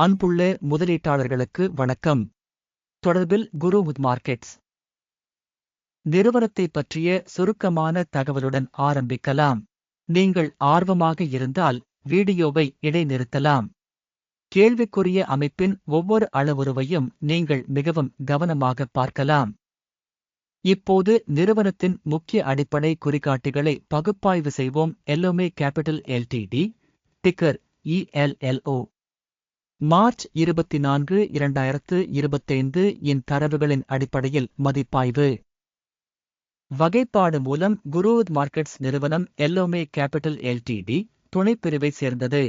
அன்புள்ள முதலீட்டாளர்களுக்கு வணக்கம். தொடர்பில் குரு வித் மார்க்கெட்ஸ். நிறுவனத்தை பற்றிய சுருக்கமான தகவலுடன் ஆரம்பிக்கலாம். நீங்கள் ஆர்வமாக இருந்தால் வீடியோவை இடைநிறுத்தலாம். கேள்விக்குரிய அமைப்பின் ஒவ்வொரு அளவுருவையும் நீங்கள் மிகவும் கவனமாக பார்க்கலாம். இப்போது நிறுவனத்தின் முக்கிய அடிப்படை குறிகாட்டிகளை பகுப்பாய்வு செய்வோம். Ellomay capital LTD ticker ELLO March இருபத்தி நான்கு இரண்டாயிரத்து இருபத்தைந்து இன் தரவுகளின் அடிப்படையில் மதிப்பாய்வு. வகைப்பாடு மூலம் குருவத் மார்க்கெட்ஸ் நிறுவனம் எல்லோமே கேபிட்டல் எல்டிடி துணைப்பிரிவை சேர்ந்தது.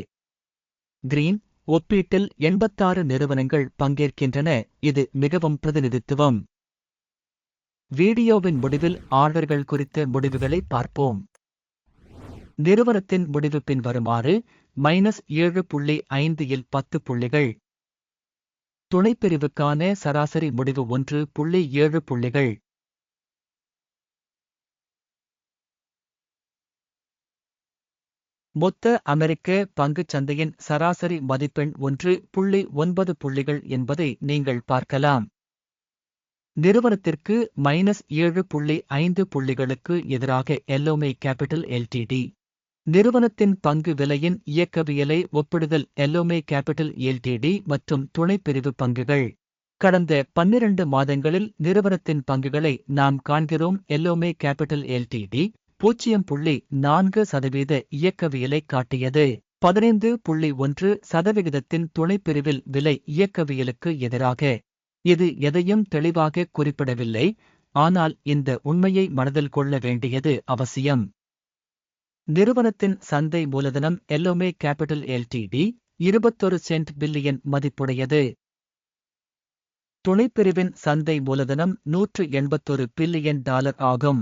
கிரீன் ஒப்பீட்டில் எண்பத்தாறு நிறுவனங்கள் பங்கேற்கின்றன. இது மிகவும் பிரதிநிதித்துவம். வீடியோவின் முடிவில் ஆர்டர்கள் குறித்த முடிவுகளை பார்ப்போம். நிறுவனத்தின் முடிவு பின்வருமாறு மைனஸ் ஏழு புள்ளி ஐந்து இல் பத்து புள்ளிகள். துணைப்பிரிவுக்கான சராசரி முடிவு ஒன்று புள்ளி ஏழு புள்ளிகள். மொத்த அமெரிக்க பங்குச் சந்தையின் சராசரி மதிப்பெண் ஒன்று புள்ளி ஒன்பது புள்ளிகள் என்பதை நீங்கள் பார்க்கலாம். நிறுவனத்திற்கு மைனஸ் ஏழு புள்ளி ஐந்து புள்ளிகளுக்கு எதிராக எல்லோமே கேபிட்டல் எல்டிடி. நிறுவனத்தின் பங்கு விலையின் இயக்கவியலை ஒப்பிடுதல் எல்லோமே கேபிட்டல் எல்டிடி மற்றும் துணைப்பிரிவு பங்குகள். கடந்த பன்னிரண்டு மாதங்களில் நிறுவனத்தின் பங்குகளை நாம் காண்கிறோம் எல்லோமே கேபிட்டல் எல்டிடி பூஜ்ஜியம் புள்ளி நான்கு சதவீத இயக்கவியலை காட்டியது. பதினைந்து புள்ளி ஒன்று சதவிகிதத்தின் துணைப்பிரிவில் விலை இயக்கவியலுக்கு எதிராக. இது எதையும் தெளிவாக குறிப்பிடவில்லை. ஆனால் இந்த உண்மையை மனதில் கொள்ள வேண்டியது அவசியம். நிறுவனத்தின் சந்தை மூலதனம் எல்லோமே கேபிட்டல் எல்டிடி இருபத்தொரு சென்ட் பில்லியன் மதிப்புடையது. துணைப்பிரிவின் சந்தை மூலதனம் நூற்று எண்பத்தொரு பில்லியன் டாலர் ஆகும்.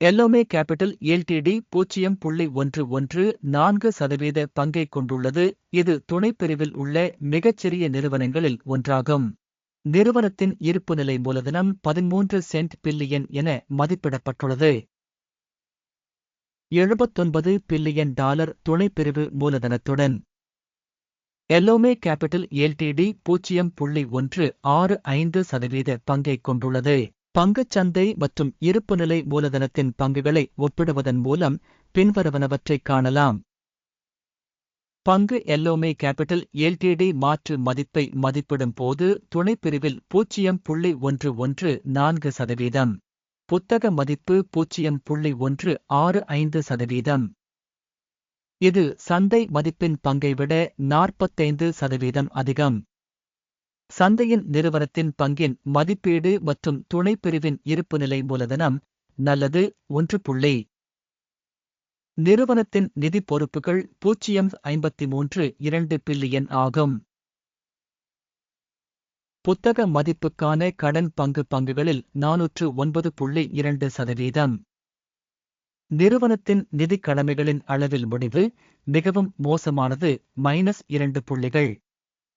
எல்லோமே கேபிட்டல் எல்டிடி பூஜ்ஜியம் புள்ளி ஒன்று ஒன்று நான்கு சதவீத பங்கை கொண்டுள்ளது. இது துணைப்பிரிவில் உள்ள மிகச்சிறிய நிறுவனங்களில் ஒன்றாகும். நிறுவனத்தின் இருப்புநிலை மூலதனம் பதிமூன்று சென்ட் பில்லியன் என மதிப்பிடப்பட்டுள்ளது. எழுபத்தொன்பது பில்லியன் டாலர் துணைப்பிரிவு மூலதனத்துடன். எல்லோமே கேபிட்டல் எல்டிடி பூஜ்ஜியம் புள்ளி ஒன்று ஆறு ஐந்து சதவீத பங்கை கொண்டுள்ளது. பங்குச்சந்தை மற்றும் இருப்புநிலை மூலதனத்தின் பங்குகளை ஒப்பிடுவதன் மூலம் பின்வருவனவற்றைக் காணலாம். பங்கு எல்லோமே கேபிட்டல் எல்டிடி மாற்று மதிப்பை மதிப்பிடும் போது துணைப்பிரிவில் பூஜ்ஜியம் புள்ளி ஒன்று ஒன்று நான்கு சதவீதம். புத்தக மதிப்பு பூஜ்ஜியம் புள்ளி ஒன்று ஆறு ஐந்து சதவீதம். இது சந்தை மதிப்பின் பங்கை விட நாற்பத்தைந்து சதவீதம் அதிகம். சந்தையின் நிறுவனத்தின் பங்கின் மதிப்பீடு மற்றும் துணைப்பிரிவின் இருப்புநிலை மூலதனம் நல்லது ஒன்று புள்ளி. நிறுவனத்தின் நிதி பொறுப்புகள் பூஜ்ஜியம் ஐம்பத்தி மூன்று இரண்டு பில்லியன் ஆகும். புத்தக மதிப்புக்கான கடன் பங்கு பங்குகளில் நாநூற்று ஒன்பது புள்ளி இரண்டு சதவீதம். நிறுவனத்தின் நிதி கடமைகளின் அளவில் முடிவு மிகவும் மோசமானது மைனஸ் இரண்டு புள்ளிகள்.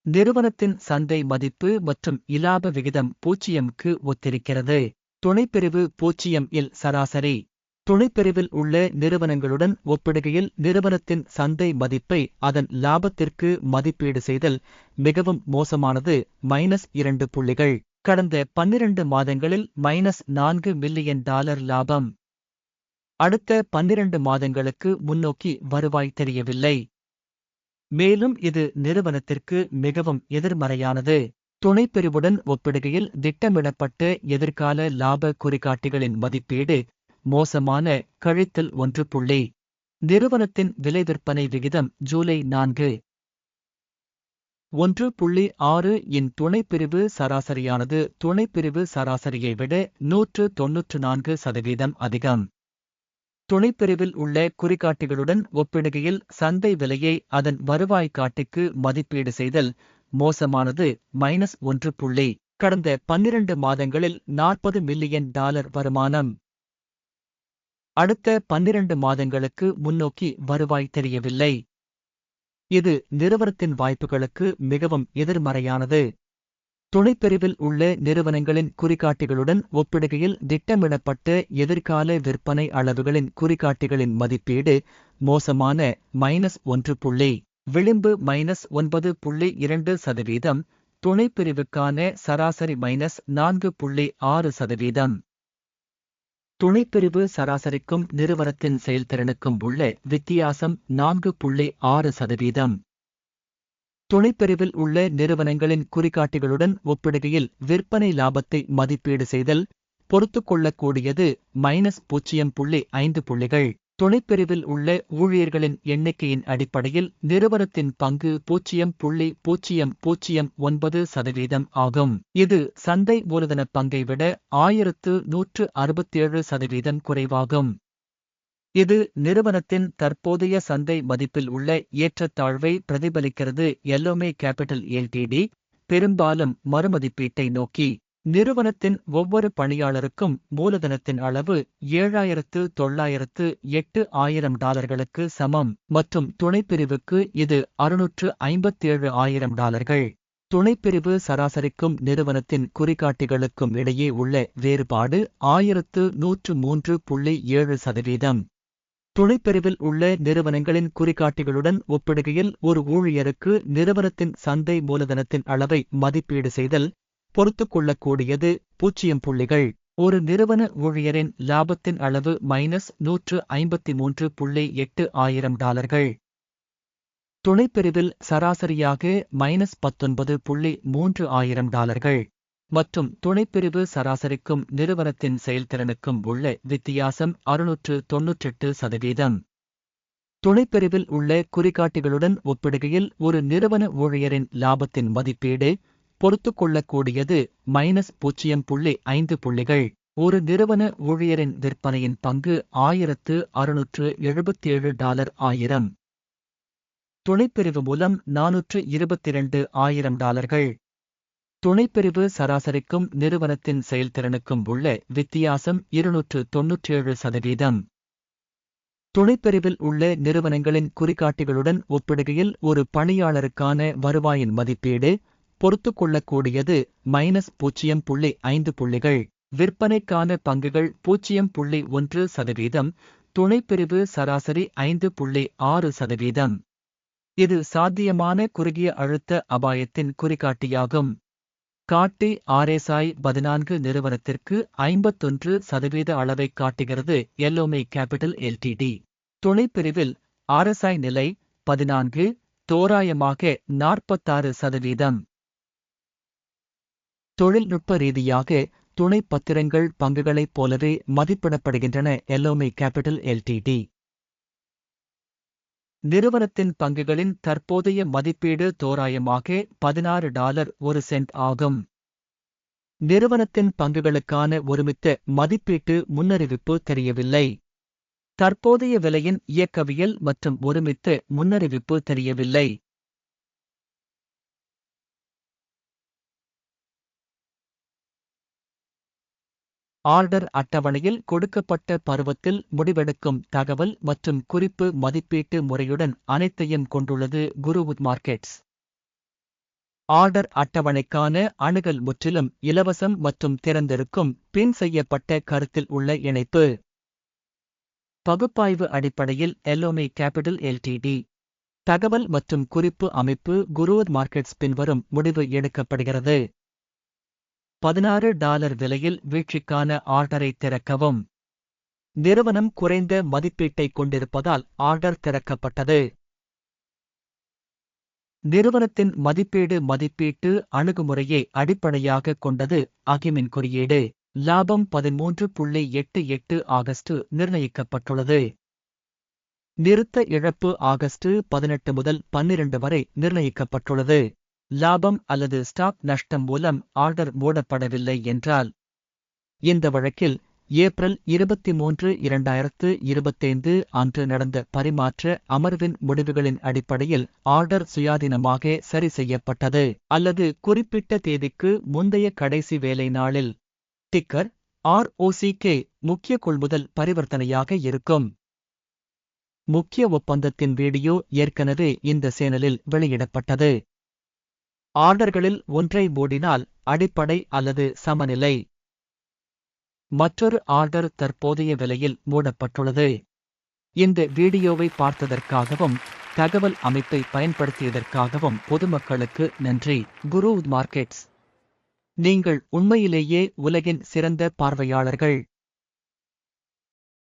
நிறுவனத்தின் சந்தை மதிப்பு மற்றும் இலாப விகிதம் பூஜ்ஜியம்க்கு ஒத்திருக்கிறது. துணைப்பிரிவு பூஜ்ஜியம் இல் சராசரி. துணைப்பிரிவில் உள்ள நிறுவனங்களுடன் ஒப்பிடுகையில் நிறுவனத்தின் சந்தை மதிப்பை அதன் லாபத்திற்கு மதிப்பீடு செய்தல் மிகவும் மோசமானது மைனஸ் இரண்டு புள்ளிகள். கடந்த பன்னிரண்டு மாதங்களில் மைனஸ் நான்கு மில்லியன் டாலர் லாபம். அடுத்த பன்னிரண்டு மாதங்களுக்கு முன்னோக்கி வருவாய் தெரியவில்லை. மேலும் இது நிறுவனத்திற்கு மிகவும் எதிர்மறையானது. துணைப்பிரிவுடன் ஒப்பிடுகையில் திட்டமிடப்பட்ட எதிர்கால லாப குறிகாட்டிகளின் மதிப்பீடு மோசமான கழித்தல் ஒன்று புள்ளி. நிறுவனத்தின் விலை விற்பனை விகிதம் ஜூலை நான்கு. ஒன்று புள்ளி ஆறு இன் துணைப்பிரிவு சராசரியானது. துணைப்பிரிவு சராசரியை விட நூற்று தொன்னூற்று நான்கு சதவீதம் அதிகம். துணைப்பிரிவில் உள்ள குறிகாட்டிகளுடன் ஒப்பிடுகையில் சந்தை விலையை அதன் வருவாய் காட்டிக்கு மதிப்பீடு செய்தல் மோசமானது. மைனஸ் ஒன்று புள்ளி. கடந்த பன்னிரண்டு மாதங்களில் நாற்பது மில்லியன் டாலர் வருமானம். அடுத்த பன்னிரண்டு மாதங்களுக்கு முன்னோக்கி வருவாய் தெரியவில்லை. இது நிறுவனத்தின் வாய்ப்புகளுக்கு மிகவும் எதிர்மறையானது. துணைப்பிரிவில் உள்ள நிறுவனங்களின் குறிகாட்டிகளுடன் ஒப்பிடுகையில் திட்டமிடப்பட்ட எதிர்கால விற்பனை அளவுகளின் குறிகாட்டிகளின் மதிப்பீடு மோசமான மைனஸ் ஒன்று புள்ளி விளிம்பு மைனஸ் ஒன்பது புள்ளி இரண்டு சதவீதம் துணைப்பிரிவுக்கான சராசரி மைனஸ் நான்கு புள்ளி ஆறு சதவீதம். துணைப்பிரிவு சராசரிக்கும் நிறுவனத்தின் செயல்திறனுக்கும் உள்ள வித்தியாசம் நான்கு புள்ளி ஆறு சதவீதம். துணைப்பிரிவில் உள்ள நிறுவனங்களின் குறிகாட்டிகளுடன் ஒப்பிடுகையில் விற்பனை லாபத்தை மதிப்பீடு செய்தல் பொறுத்துக்கொள்ளக்கூடியது மைனஸ் பூஜ்ஜியம் புள்ளி ஐந்து புள்ளிகள். துணைப்பிரிவில் உள்ள ஊழியர்களின் எண்ணிக்கையின் அடிப்படையில் நிறுவனத்தின் பங்கு பூஜ்ஜியம் புள்ளி பூஜ்ஜியம் பூஜ்ஜியம் ஒன்பது சதவீதம் ஆகும். இது சந்தை மூலதன பங்கை விட ஆயிரத்து நூற்று அறுபத்தேழு சதவீதம் குறைவாகும். இது நிறுவனத்தின் தற்போதைய சந்தை மதிப்பில் உள்ள ஏற்றத்தாழ்வை பிரதிபலிக்கிறது. எல்லோமே கேபிட்டல் எல்டிடி பெரும்பாலும் மறுமதிப்பீட்டை நோக்கி நிறுவனத்தின் ஒவ்வொரு பணியாளருக்கும் மூலதனத்தின் அளவு ஏழாயிரத்து தொள்ளாயிரத்து எட்டு ஆயிரம் டாலர்களுக்கு சமம் மற்றும் துணைப்பிரிவுக்கு இது அறுநூற்று ஐம்பத்தேழு ஆயிரம் டாலர்கள். துணைப்பிரிவு சராசரிக்கும் நிறுவனத்தின் குறிகாட்டிகளுக்கும் இடையே உள்ள வேறுபாடு ஆயிரத்து நூற்று மூன்று புள்ளி ஏழு சதவீதம். துணைப்பிரிவில் உள்ள நிறுவனங்களின் குறிகாட்டிகளுடன் ஒப்பிடுகையில் ஒரு ஊழியருக்கு நிறுவனத்தின் சந்தை மூலதனத்தின் அளவை மதிப்பீடு செய்தல் பொறுத்துக்கொள்ளக்கூடியது பூஜ்ஜியம் புள்ளிகள். ஒரு நிறுவன ஊழியரின் லாபத்தின் அளவு மைனஸ் நூற்று ஐம்பத்தி மூன்று புள்ளி எட்டு ஆயிரம் டாலர்கள். துணைப்பிரிவில் சராசரியாக மைனஸ் பத்தொன்பது புள்ளி மூன்று ஆயிரம் டாலர்கள். மற்றும் துணைப்பிரிவு சராசரிக்கும் நிறுவனத்தின் செயல்திறனுக்கும் உள்ள வித்தியாசம் அறுநூற்று தொன்னூற்றெட்டு சதவீதம். துணைப்பிரிவில் உள்ள குறிகாட்டிகளுடன் ஒப்பிடுகையில் ஒரு நிறுவன ஊழியரின் லாபத்தின் மதிப்பீடு பொறுத்துக்கொள்ளக்கூடியது மைனஸ் பூஜ்ஜியம் புள்ளி ஐந்து புள்ளிகள். ஒரு நிறுவன ஊழியரின் விற்பனையின் பங்கு ஆயிரத்து அறுநூற்று எழுபத்தேழு டாலர் ஆயிரம். துணைப்பிரிவு மூலம் நானூற்று இருபத்திரண்டு ஆயிரம் டாலர்கள். துணைப்பிரிவு சராசரிக்கும் நிறுவனத்தின் செயல்திறனுக்கும் உள்ள வித்தியாசம் இருநூற்று தொன்னூற்றேழு சதவீதம். துணைப்பிரிவில் உள்ள நிறுவனங்களின் குறிகாட்டிகளுடன் ஒப்பிடுகையில் ஒரு பணியாளருக்கான வருவாயின் மதிப்பீடு பொறுத்துக்கொள்ளக்கூடியது மைனஸ் பூஜ்ஜியம் புள்ளி ஐந்து புள்ளிகள். விற்பனைக்கான பங்குகள் பூஜ்ஜியம் புள்ளி ஒன்று சதவீதம் துணைப்பிரிவு சராசரி ஐந்து புள்ளி ஆறு சதவீதம். இது சாத்தியமான குறுகிய அழுத்த அபாயத்தின் குறிகாட்டியாகும். காட்டி ஆர்எஸ்ஐ பதினான்கு நிறுவனத்திற்கு ஐம்பத்தொன்று சதவீத அளவை காட்டுகிறது எல்லோமே கேபிட்டல் எல்டிடி. துணைப்பிரிவில் ஆர்எஸ்ஐ நிலை பதினான்கு தோராயமாக நாற்பத்தாறு சதவீதம். தொழில்நுட்ப ரீதியாக துணை பத்திரங்கள் பங்குகளைப் போலவே மதிப்பிடப்படுகின்றன. எல்லோமை கேபிட்டல் எல்டிடி. நிறுவனத்தின் பங்குகளின் தற்போதைய மதிப்பீடு தோராயமாக பதினாறு டாலர் ஒரு சென்ட் ஆகும். நிறுவனத்தின் பங்குகளுக்கான ஒருமித்த மதிப்பீட்டு முன்னறிவிப்பு தெரியவில்லை. தற்போதைய விலையின் இயக்கவியல் மற்றும் ஒருமித்த முன்னறிவிப்பு தெரியவில்லை. ஆர்டர் அட்டவணையில் கொடுக்கப்பட்ட பருவத்தில் முடிவெடுக்கும் தகவல் மற்றும் குறிப்பு மதிப்பீட்டு முறையுடன் அனைத்தையும் கொண்டுள்ளது குருவுத் மார்க்கெட்ஸ். ஆர்டர் அட்டவணைக்கான அணுகல் முற்றிலும் இலவசம் மற்றும் திறந்திருக்கும் பின் செய்யப்பட்ட கருத்தில் உள்ள இணைப்பு. பகுப்பாய்வு அடிப்படையில் எல்லோமே கேபிட்டல் எல்டிடி தகவல் மற்றும் குறிப்பு அமைப்பு குருவத் மார்க்கெட்ஸ் பின்வரும் முடிவு எடுக்கப்படுகிறது. பதினாறு டாலர் விலையில் வீழ்ச்சிக்கான ஆர்டரை திறக்கவும். நிறுவனம் குறைந்த மதிப்பீட்டைக் கொண்டிருப்பதால் ஆர்டர் திறக்கப்பட்டது. நிறுவனத்தின் மதிப்பீடு மதிப்பீட்டு அணுகுமுறையை அடிப்படையாக கொண்டது அகிமின் குறியீடு. லாபம் பதிமூன்று புள்ளி எட்டு எட்டு ஆகஸ்ட் நிர்ணயிக்கப்பட்டுள்ளது. நிறுத்த இழப்பு ஆகஸ்ட் பதினெட்டு முதல் பன்னிரண்டு வரை நிர்ணயிக்கப்பட்டுள்ளது. லாபம் அல்லது ஸ்டாக் நஷ்டம் மூலம் ஆர்டர் மூடப்படவில்லை என்றால் இந்த வழக்கில் ஏப்ரல் இருபத்தி மூன்று இரண்டாயிரத்து இருபத்தைந்து அன்று நடந்த பரிமாற்ற அமர்வின் முடிவுகளின் அடிப்படையில் ஆர்டர் சுயாதீனமாக சரி செய்யப்பட்டது அல்லது குறிப்பிட்ட தேதிக்கு முந்தைய கடைசி வேலை நாளில். டிக்கர் ஆர்ஓசிகே முக்கிய கொள்முதல் பரிவர்த்தனையாக இருக்கும். முக்கிய ஒப்பந்தத்தின் வீடியோ ஏற்கனவே இந்த சேனலில் வெளியிடப்பட்டது. ஆர்டர்களில் ஒன்றை மூடினால் அடிப்படை அல்லது சமநிலை. மற்றொரு ஆர்டர் தற்போதைய விலையில் மூடப்பட்டுள்ளது. இந்த வீடியோவை பார்த்ததற்காகவும் தகவல் அமைப்பை பயன்படுத்தியதற்காகவும் பொதுமக்களுக்கு நன்றி. குரு மார்க்கெட்ஸ். நீங்கள் உண்மையிலேயே உலகின் சிறந்த பார்வையாளர்கள்.